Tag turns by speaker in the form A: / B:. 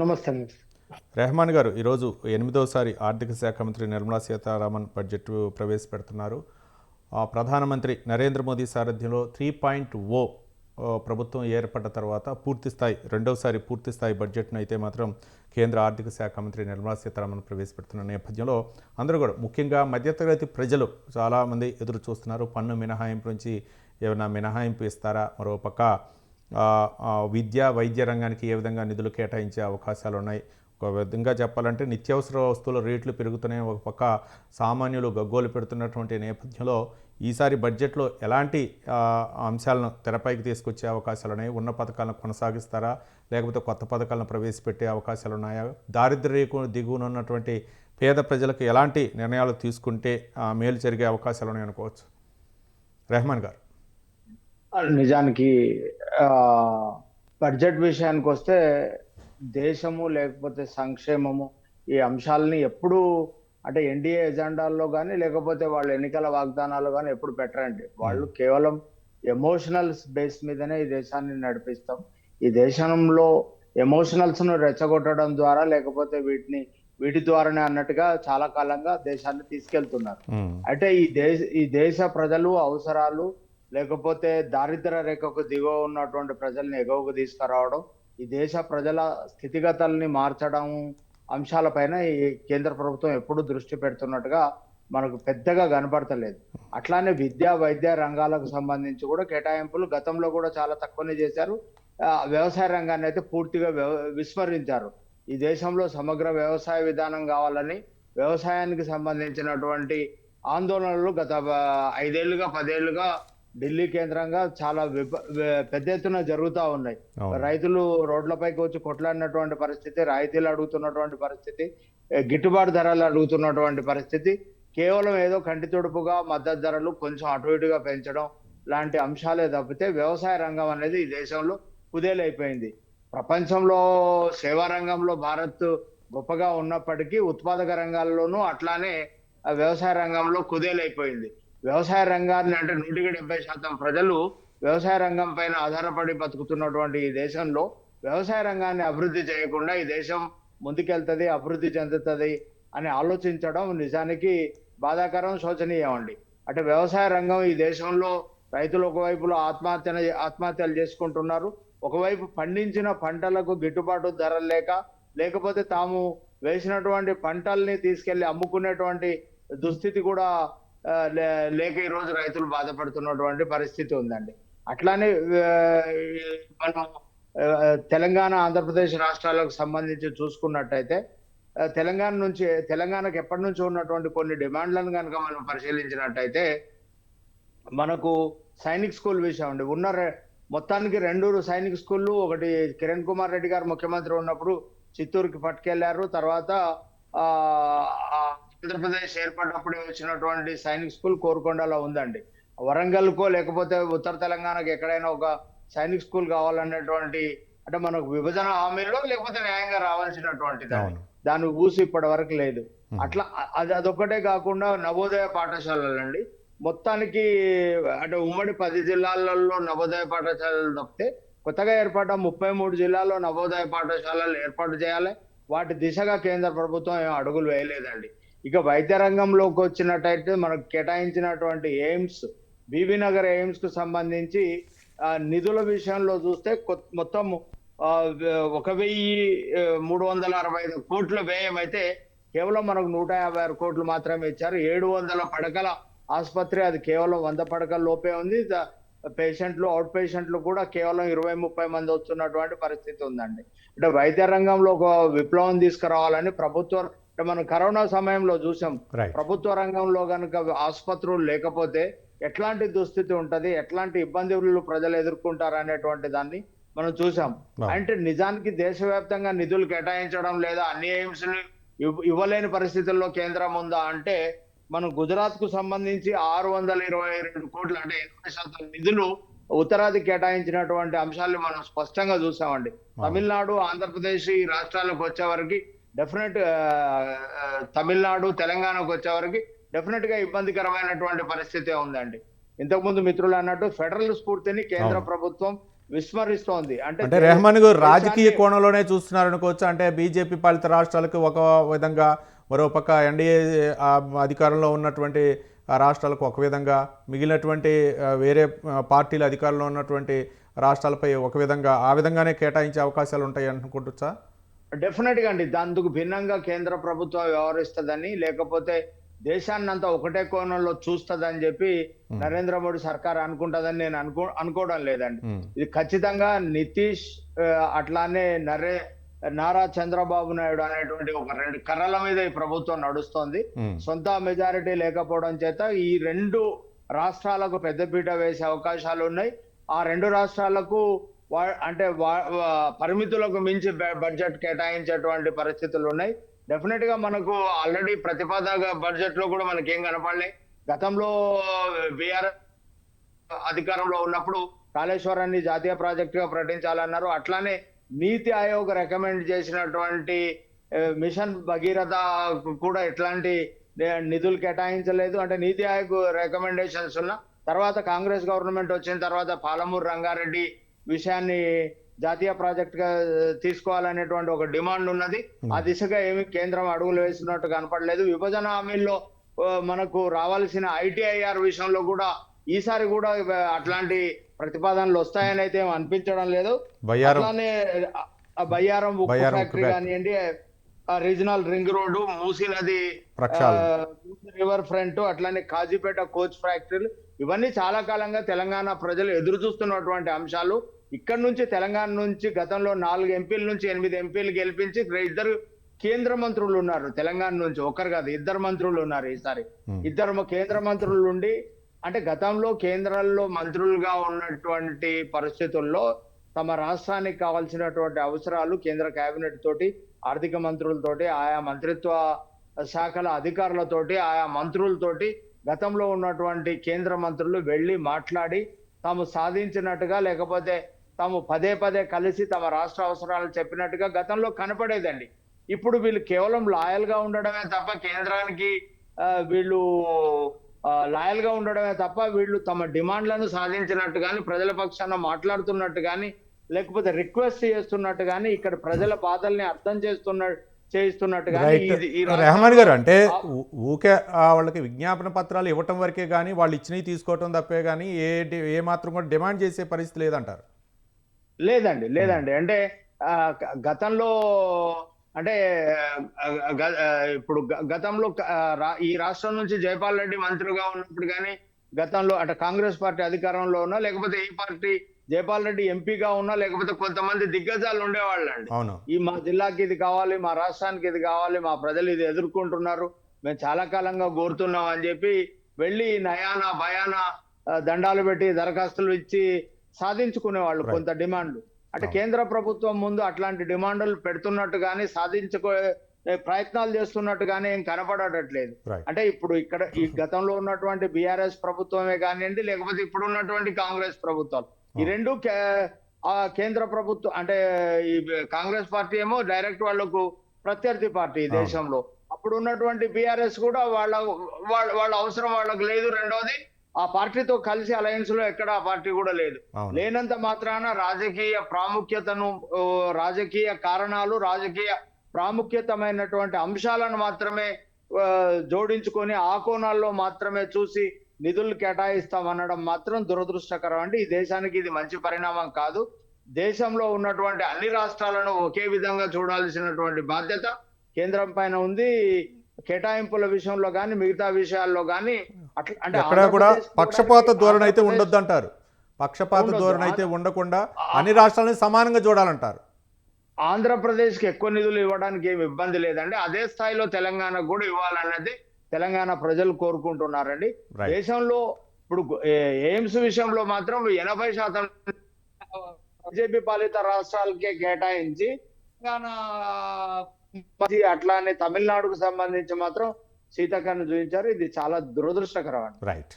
A: నమస్తే
B: రెహమాన్ గారు ఈరోజు ఎనిమిదవసారి ఆర్థిక శాఖ మంత్రి నిర్మలా సీతారామన్ బడ్జెట్ ప్రవేశపెడుతున్నారు. ప్రధానమంత్రి నరేంద్ర మోదీ సారథ్యంలో త్రీ పాయింట్ ఓ ప్రభుత్వం ఏర్పడ్డ తర్వాత పూర్తిస్థాయి రెండవసారి పూర్తిస్థాయి బడ్జెట్ను అయితే మాత్రం కేంద్ర ఆర్థిక శాఖ మంత్రి నిర్మలా సీతారామన్ ప్రవేశపెడుతున్న నేపథ్యంలో అందరూ కూడా ముఖ్యంగా మధ్యతరగతి ప్రజలు చాలామంది ఎదురు చూస్తున్నారు పన్ను మినహాయింపు నుంచి ఏమైనా మినహాయింపు ఇస్తారా? మరో పక్క విద్య వైద్య రంగానికి ఏ విధంగా నిధులు కేటాయించే అవకాశాలు ఉన్నాయి? ఒక విధంగా చెప్పాలంటే నిత్యావసర వస్తువుల రేట్లు పెరుగుతున్నాయి ఒక పక్క సామాన్యులు గగ్గోలు పెడుతున్నటువంటి నేపథ్యంలో ఈసారి బడ్జెట్లో ఎలాంటి అంశాలను తెరపైకి తీసుకొచ్చే అవకాశాలు ఉన్నాయి? ఉన్న పథకాలను కొనసాగిస్తారా? లేకపోతే కొత్త పథకాలను ప్రవేశపెట్టే అవకాశాలు ఉన్నాయా? దారిద్ర్య రేఖ దిగువన ఉన్నటువంటి పేద ప్రజలకు ఎలాంటి నిర్ణయాలు తీసుకుంటే మేలు జరిగే అవకాశాలు ఉన్నాయనుకోవచ్చు? రెహమాన్ గారు.
A: నిజానికి ఆ, బడ్జెట్ విషయానికి వస్తే దేశము లేకపోతే సంక్షేమము ఈ అంశాలని ఎప్పుడు అంటే ఎన్డీఏ ఎజెండాల్లో కానీ లేకపోతే వాళ్ళ ఎన్నికల వాగ్దానాలు కానీ ఎప్పుడు పెట్టరండి. వాళ్ళు కేవలం ఎమోషనల్స్ బేస్ మీదనే ఈ దేశాన్ని నడిపిస్తాం. ఈ దేశంలో ఎమోషనల్స్ను రెచ్చగొట్టడం ద్వారా లేకపోతే వీటిని వీటి ద్వారానే అన్నట్టుగా చాలా కాలంగా దేశాన్ని తీసుకెళ్తున్నారు.
B: ఉమ్,
A: అంటే ఈ దేశ ఈ దేశ ప్రజలు అవసరాలు లేకపోతే దారిద్ర రేఖకు దిగువ ఉన్నటువంటి ప్రజల్ని ఎగువకు తీసుకురావడం ఈ దేశ ప్రజల స్థితిగతుల్ని మార్చడం అంశాలపైన ఈ కేంద్ర ప్రభుత్వం ఎప్పుడు దృష్టి పెడుతున్నట్టుగా మనకు పెద్దగా కనబడతలేదు అట్లానే విద్యా వైద్య రంగాలకు సంబంధించి కూడా కేటాయింపులు గతంలో కూడా చాలా తక్కువనే చేశారు. వ్యవసాయ రంగాన్ని అయితే పూర్తిగా వ్యవ- విస్మరించారు. ఈ దేశంలో సమగ్ర వ్యవసాయ విధానం కావాలని వ్యవసాయానికి సంబంధించినటువంటి ఆందోళనలు గత ఐదేళ్ళుగా పదేళ్ళుగా ఢిల్లీ కేంద్రంగా చాలా పెద్ద ఎత్తున జరుగుతూ ఉన్నాయి. రైతులు రోడ్లపైకి వచ్చి కొట్లాడినటువంటి పరిస్థితి రాయితీలు అడుగుతున్నటువంటి పరిస్థితి గిట్టుబాటు ధరలు అడుగుతున్నటువంటి పరిస్థితి కేవలం ఏదో కంటి తుడుపుగా మద్దతు ధరలు కొంచెం అటు ఇటుగా పెంచడం లాంటి అంశాలే తప్పితే వ్యవసాయ రంగం అనేది ఈ దేశంలో కుదేలైపోయింది. ప్రపంచంలో సేవా రంగంలో భారత్ గొప్పగా ఉన్నప్పటికీ ఉత్పాదక రంగాల్లోనూ అట్లానే వ్యవసాయ రంగంలో కుదేలైపోయింది. వ్యవసాయ రంగాన్ని అంటే నూటికి డెబ్బై శాతం ప్రజలు వ్యవసాయ రంగం పైన ఆధారపడి బతుకుతున్నటువంటి ఈ దేశంలో వ్యవసాయ రంగాన్ని అభివృద్ధి చేయకుండా ఈ దేశం ముందుకెళ్తుంది అభివృద్ధి చెందుతుంది అని ఆలోచించడం నిజానికి బాధాకరం శోచనీయం అండి. అంటే వ్యవసాయ రంగం ఈ దేశంలో రైతులు ఒకవైపులో ఆత్మహత్య ఆత్మహత్యలు చేసుకుంటున్నారు. ఒకవైపు పండించిన పంటలకు గిట్టుబాటు ధర లేక లేకపోతే తాము వేసినటువంటి పంటల్ని తీసుకెళ్ళి అమ్ముకునేటువంటి దుస్థితి కూడా లేక ఈ రోజు రైతులు బాధపడుతున్నటువంటి పరిస్థితి ఉందండి. అట్లానే మనం తెలంగాణ ఆంధ్రప్రదేశ్ రాష్ట్రాలకు సంబంధించి చూసుకున్నట్టయితే తెలంగాణ నుంచి తెలంగాణకు ఎప్పటి నుంచి ఉన్నటువంటి కొన్ని డిమాండ్లను కనుక మనం పరిశీలించినట్టయితే మనకు సైనిక్ స్కూల్ విషయం అండి. ఉన్న రె- మొత్తానికి రెండు సైనిక్ స్కూళ్ళు ఒకటి కిరణ్ కుమార్ రెడ్డి గారు ముఖ్యమంత్రి ఉన్నప్పుడు చిత్తూరుకి పట్టుకెళ్ళారు. తర్వాత ఆంధ్రప్రదేశ్ ఏర్పడినప్పుడే వచ్చినటువంటి సైనిక్ స్కూల్ కోరుకొండలో ఉందండి. వరంగల్కో లేకపోతే ఉత్తర తెలంగాణకు ఎక్కడైనా ఒక సైనిక్ స్కూల్ కావాలనేటువంటి అంటే మనకు విభజన హామీలో లేకపోతే న్యాయంగా రావాల్సినటువంటిది.
B: అవును.
A: దాని ఊసి ఇప్పటి వరకు లేదు. అట్లా అది అదొక్కటే కాకుండా నవోదయ పాఠశాలలండి. మొత్తానికి అంటే ఉమ్మడి పది జిల్లాలలో నవోదయ పాఠశాలలు తప్పితే కొత్తగా ఏర్పడ్డ ముప్పై మూడు జిల్లాల్లో నవోదయ పాఠశాలలు ఏర్పాటు చేయాలి. వాటి దిశగా కేంద్ర ప్రభుత్వం అడుగులు వేయలేదండి. ఇక వైద్య రంగంలోకి వచ్చినట్టయితే మనకు కేటాయించినటువంటి ఎయిమ్స్ బీబీనగర్ ఎయిమ్స్కు సంబంధించి నిధుల విషయంలో చూస్తే మొత్తం ఒక వెయ్యి మూడు వందల అరవై ఐదు కోట్ల వ్యయం అయితే కేవలం మనకు నూట యాభై ఆరు కోట్లు మాత్రమే ఇచ్చారు. ఏడు వందల పడకల ఆసుపత్రి అది కేవలం వంద పడకల లోపే ఉంది. పేషెంట్లు అవుట్ పేషెంట్లు కూడా కేవలం ఇరవై ముప్పై మంది వస్తున్నటువంటి పరిస్థితి ఉందండి. అంటే వైద్య రంగంలో ఒక విప్లవం తీసుకురావాలని ప్రభుత్వం మనం కరోనా సమయంలో చూసాం. ప్రభుత్వ రంగంలో కనుక ఆసుపత్రులు లేకపోతే ఎట్లాంటి దుస్థితి ఉంటది ఎట్లాంటి ఇబ్బందులు ప్రజలు ఎదుర్కొంటారు అనేటువంటి దాన్ని మనం చూసాం. అంటే నిజానికి దేశవ్యాప్తంగా నిధులు కేటాయించడం లేదా అన్ని ఎయిమ్స్ ఇవ్వలేని పరిస్థితుల్లో కేంద్రం ఉందా అంటే మనం గుజరాత్కు సంబంధించి ఆరు వందల ఇరవై రెండు కోట్లు అంటే ఎనభై శాతం నిధులు ఉత్తరాది కేటాయించినటువంటి అంశాలను మనం స్పష్టంగా చూసామండి. తమిళనాడు ఆంధ్రప్రదేశ్ ఈ రాష్ట్రాలకు వచ్చే వరకు డెఫినెట్ తమిళనాడు తెలంగాణకు వచ్చే వరకు డెఫినెట్గా ఇబ్బందికరమైనటువంటి పరిస్థితి ఉందండి. ఇంతకుముందు మిత్రులు అన్నట్టు ఫెడరల్ స్ఫూర్తిని కేంద్ర. ప్రభుత్వం విస్మరిస్తోంది. అంటే
B: అంటే రెహమాన్ గారు రాజకీయ కోణంలోనే చూస్తున్నారు అనుకోవచ్చు. అంటే బీజేపీ పాలిత రాష్ట్రాలకు ఒక విధంగా మరోపక్క ఎన్డీఏ ఆ, అధికారంలో ఉన్నటువంటి రాష్ట్రాలకు ఒక విధంగా మిగిలినటువంటి వేరే పార్టీల అధికారంలో ఉన్నటువంటి రాష్ట్రాలపై ఒక విధంగా ఆ విధంగానే కేటాయించే అవకాశాలు ఉంటాయి అనుకుంటుచ్చా
A: డెఫినెట్గా అండి. దానికి భిన్నంగా కేంద్ర ప్రభుత్వం వ్యవహరిస్తుందని లేకపోతే దేశాన్ని అంతా ఒకటే కోణంలో చూస్తుందని చెప్పి నరేంద్ర మోడీ సర్కార్ అనుకుంటుందని నేను అనుకో అనుకోవడం లేదండి. ఇది ఖచ్చితంగా నితీష్ అట్లానే నరే నారా చంద్రబాబు నాయుడు అనేటువంటి ఒక రెండు కర్రల మీద ఈ ప్రభుత్వం నడుస్తోంది. సొంత మెజారిటీ లేకపోవడం చేత ఈ రెండు రాష్ట్రాలకు పెద్దపీట వేసే అవకాశాలు ఉన్నాయి ఆ రెండు రాష్ట్రాలకు వా- అంటే వా- పరిమితులకు మించి బడ్జెట్ కేటాయించేటువంటి పరిస్థితులు ఉన్నాయి డెఫినెట్గా మనకు ఆల్రెడీ ప్రతిపాదక బడ్జెట్లో కూడా మనకి ఏం కనపడలే. గతంలో బీఆర్ అధికారంలో ఉన్నప్పుడు కాళేశ్వరాన్ని జాతీయ ప్రాజెక్ట్గా ప్రకటించాలన్నారు. అట్లానే నీతి ఆయోగ్ రికమెండ్ చేసినటువంటి మిషన్ భగీరథ కూడా ఎట్లాంటి నిధులు కేటాయించలేదు. అంటే నీతి ఆయోగ్ రికమెండేషన్స్ ఉన్న తర్వాత కాంగ్రెస్ గవర్నమెంట్ వచ్చిన తర్వాత పాలమూరు రంగారెడ్డి విషయాన్ని జాతీయ ప్రాజెక్ట్గా తీసుకోవాలనేటువంటి ఒక డిమాండ్ ఉన్నది. ఆ దిశగా ఏమి కేంద్రం అడుగులు వేస్తున్నట్టు కనపడలేదు. విభజన హామీల్లో మనకు రావాల్సిన ఐటీఐఆర్ విషయంలో కూడా ఈసారి కూడా అట్లాంటి ప్రతిపాదనలు వస్తాయని అయితే అనిపించడం లేదు. అట్లానే బయ్యారం ఉక్కు ఫ్యాక్టరీ. కానివ్వండి రీజనల్ రింగ్ రోడ్డు మూసీ నది రివర్ ఫ్రంట్ అట్లానే కాజీపేట కోచ్ ఫ్యాక్టరీలు ఇవన్నీ చాలా కాలంగా తెలంగాణ ప్రజలు ఎదురు చూస్తున్నటువంటి అంశాలు. ఇక్కడ నుంచి తెలంగాణ నుంచి గతంలో నాలుగు ఎంపీల నుంచి ఎనిమిది ఎంపీలు గెలిపించి ఇద్దరు కేంద్ర మంత్రులు ఉన్నారు. తెలంగాణ నుంచి ఒకరు కాదు ఇద్దరు మంత్రులు ఉన్నారు ఈసారి. ఇద్దరు కేంద్ర మంత్రులు ఉండి అంటే గతంలో కేంద్రాల్లో మంత్రులుగా ఉన్నటువంటి పరిస్థితుల్లో తమ రాష్ట్రానికి కావాల్సినటువంటి అవసరాలు కేంద్ర కేబినెట్ తోటి ఆర్థిక మంత్రులతోటి ఆయా మంత్రిత్వ శాఖల అధికారులతోటి ఆయా మంత్రులతోటి గతంలో ఉన్నటువంటి కేంద్ర మంత్రులు వెళ్ళి మాట్లాడి తాము సాధించినట్టుగా లేకపోతే తాము పదే పదే కలిసి తమ రాష్ట్ర అవసరాలు చెప్పినట్టుగా గతంలో కనపడేదండి. ఇప్పుడు వీళ్ళు కేవలం లాయల్గా ఉండడమే తప్ప కేంద్రానికి వీళ్ళు లాయల్గా ఉండడమే తప్ప వీళ్ళు తమ డిమాండ్లను సాధించినట్టు కానీ ప్రజల పక్షాన మాట్లాడుతున్నట్టు కానీ లేకపోతే రిక్వెస్ట్ చేస్తున్నట్టు కానీ ఇక్కడ ప్రజల బాధల్ని అర్థం చేస్తున్న చేయిస్తున్నట్టు కానీ
B: రెహమాన్ గారు అంటే ఊకే వాళ్ళకి విజ్ఞాపన పత్రాలు ఇవ్వటం వరకే కానీ వాళ్ళు ఇచ్చినవి తీసుకోవటం తప్పే కానీ ఏ ఏ మాత్రం కూడా డిమాండ్ చేసే పరిస్థితి లేదంటారు.
A: లేదండి లేదండి. అంటే గతంలో అంటే ఇప్పుడు గతంలో ఈ రాష్ట్రం నుంచి జైపాల్ రెడ్డి మంత్రిగా ఉన్నప్పుడు కానీ గతంలో అంటే కాంగ్రెస్ పార్టీ అధికారంలో ఉన్నా లేకపోతే ఈ పార్టీ జైపాల్ రెడ్డి ఎంపీగా ఉన్నా లేకపోతే కొంతమంది దిగ్గజాలు ఉండేవాళ్ళండి.
B: అవును.
A: ఈ మా జిల్లాకి ఇది కావాలి మా రాష్ట్రానికి ఇది కావాలి మా ప్రజలు ఇది ఎదుర్కొంటున్నారు మేము చాలా కాలంగా కోరుతున్నాం అని చెప్పి వెళ్ళి నయాన భయాన దండాలు పెట్టి దరఖాస్తులు ఇచ్చి సాధించుకునేవాళ్ళు
B: Right.
A: కొంత డిమాండ్లు అంటే. కేంద్ర ప్రభుత్వం ముందు అట్లాంటి డిమాండ్లు పెడుతున్నట్టు కానీ సాధించుకో ప్రయత్నాలు చేస్తున్నట్టు కానీ ఏం కనపడట్లేదు అంటే ఇప్పుడు ఇక్కడ ఈ గతంలో ఉన్నటువంటి బిఆర్ఎస్ ప్రభుత్వమే కానివ్వండి లేకపోతే ఇప్పుడు ఉన్నటువంటి కాంగ్రెస్ ప్రభుత్వాలు ఈ.
B: రెండు
A: కేంద్ర ప్రభుత్వం అంటే ఈ కాంగ్రెస్ పార్టీ ఏమో డైరెక్ట్ వాళ్ళకు ప్రత్యర్థి పార్టీ ఈ. దేశంలో అప్పుడు ఉన్నటువంటి బిఆర్ఎస్ కూడా వాళ్ళ వాళ్ళ వాళ్ళ అవసరం వాళ్ళకి లేదు రెండోది ఆ పార్టీతో కలిసి అలయన్స్లో ఎక్కడ ఆ పార్టీ కూడా లేదు. లేనంత మాత్రాన రాజకీయ ప్రాముఖ్యతను రాజకీయ కారణాలు రాజకీయ ప్రాముఖ్యతమైనటువంటి అంశాలను మాత్రమే జోడించుకొని ఆ కోణాల్లో మాత్రమే చూసి నిధులు కేటాయిస్తామనడం మాత్రం దురదృష్టకరం అండి. ఈ దేశానికి ఇది మంచి పరిణామం కాదు. దేశంలో ఉన్నటువంటి అన్ని రాష్ట్రాలను ఒకే విధంగా చూడాల్సినటువంటి బాధ్యత కేంద్రం పైన ఉంది. కేటాయింపుల విషయంలో కానీ మిగతా విషయాల్లో కానీ అట్లా అంటే
B: ఎక్కడ కూడా పక్షపాత ధోరణి అయితే ఉండొద్దు అంటారు పక్షపాత. ధోరణి అయితే ఉండకుండా అన్ని రాష్ట్రాలని సమానంగా చూడాలంటారు
A: ఆంధ్రప్రదేశ్కి ఎక్కువ నిధులు ఇవ్వడానికి ఏమి ఇబ్బంది లేదండి. అదే స్థాయిలో తెలంగాణకు కూడా ఇవ్వాలన్నది తెలంగాణ ప్రజలు కోరుకుంటున్నారండి. దేశంలో ఇప్పుడు ఎయిమ్స్ విషయంలో మాత్రం ఎనభై శాతం బీజేపీ పాలిత రాష్ట్రాలకే కేటాయించి తెలంగాణ అట్లానే తమిళనాడుకు సంబంధించి మాత్రం సీతాకాన్ని చూపించారు. ఇది చాలా దురదృష్టకరం
B: రైట్